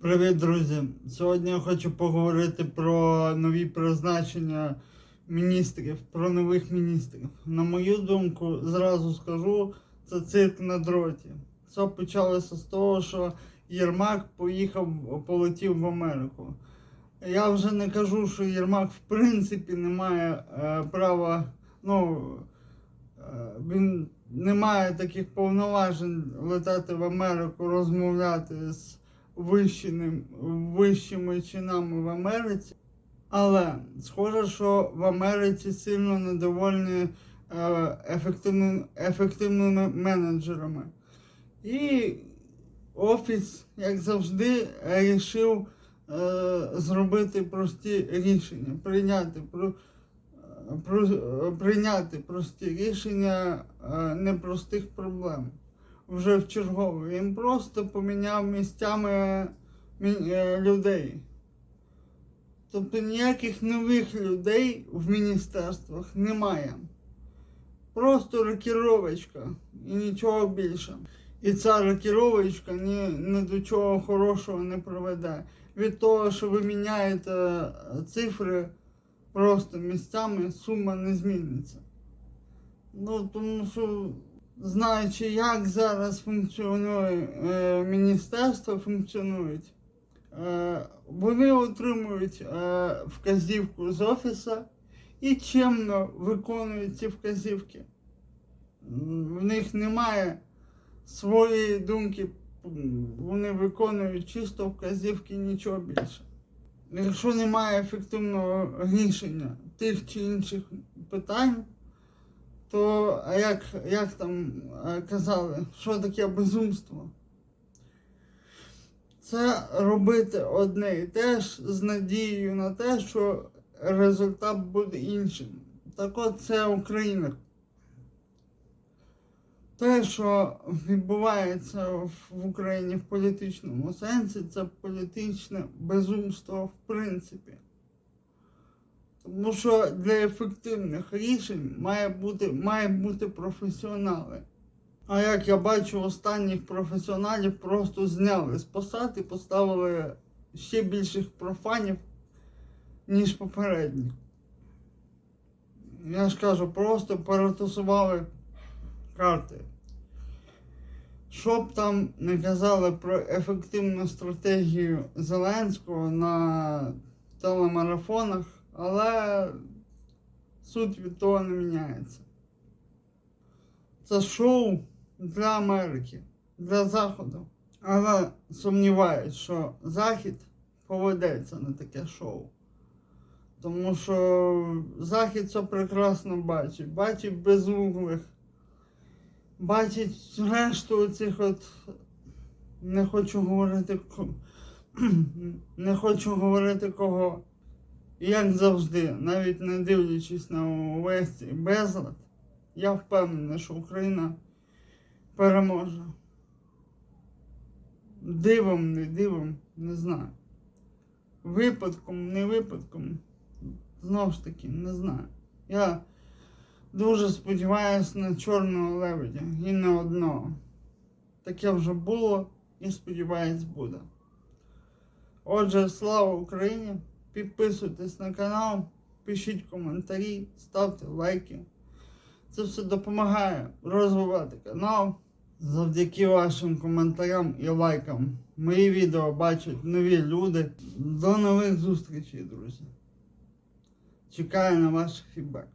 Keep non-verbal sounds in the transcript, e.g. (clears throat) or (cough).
Привіт, друзі! Сьогодні я хочу поговорити про нові призначення міністрів, про нових міністрів. На мою думку, зразу скажу, це цирк на дроті. Все почалося з того, що Єрмак поїхав, полетів в Америку. Я вже не кажу, що Єрмак в принципі не має е, права, ну е, він не має таких повноважень летати в Америку, розмовляти з вищими, вищими чинами в Америці. Але схоже, що в Америці сильно недовольні е, ефективними, ефективними менеджерами. І офіс, як завжди, вирішив е, зробити прості рішення, прийняти, про, про, прийняти прості рішення е, непростих проблем вже в чергове. Він просто поміняв місцями мі- е, людей. Тобто ніяких нових людей в міністерствах немає. Просто рокіровочка і нічого більше. І ця рокіровочка ні, ні до чого хорошого не приведе. Від того, що ви міняєте цифри просто місцями, сума не зміниться. Ну, тому що знаючи, як зараз функціонує е, міністерство, функціонують, е, вони отримують е, вказівку з офісу і чемно виконують ці вказівки. В них немає своєї думки, вони виконують чисто вказівки, нічого більше. Якщо немає ефективного рішення тих чи інших питань, то як, як там е, казали, що таке безумство? Це робити одне і те ж з надією на те, що результат буде іншим. Так от це Україна. Те, що відбувається в в Україні в політичному сенсі, це політичне безумство в принципі. Тому що для ефективних рішень має бути, має бути професіонали. А як я бачу, останніх професіоналів просто зняли з посад і поставили ще більших профанів, ніж попередніх. Я ж кажу, просто перетасували карти. Щоб там не казали про ефективну стратегію Зеленського на телемарафонах, але суть від того не міняється. Це шоу для Америки, для Заходу. Але сумніваюсь, що Захід поведеться на таке шоу. Тому що Захід це прекрасно бачить. Бачить безуглих, бачить решту цих от. Не хочу говорити (clears throat) не хочу говорити кого. Як завжди, навіть не дивлячись на увесь безлад, я впевнений, що Україна переможе. Дивом, не дивом, не знаю. Випадком, не випадком, знову ж таки, не знаю. Я дуже сподіваюся на чорного лебедя і не одного. Таке вже було і сподіваюсь буде. Отже, слава Україні! Підписуйтесь на канал, пишіть коментарі, ставте лайки. Це все допомагає розвивати канал. Завдяки вашим коментарям і лайкам мої відео бачать нові люди. До нових зустрічей, друзі. Чекаю на ваш фідбек.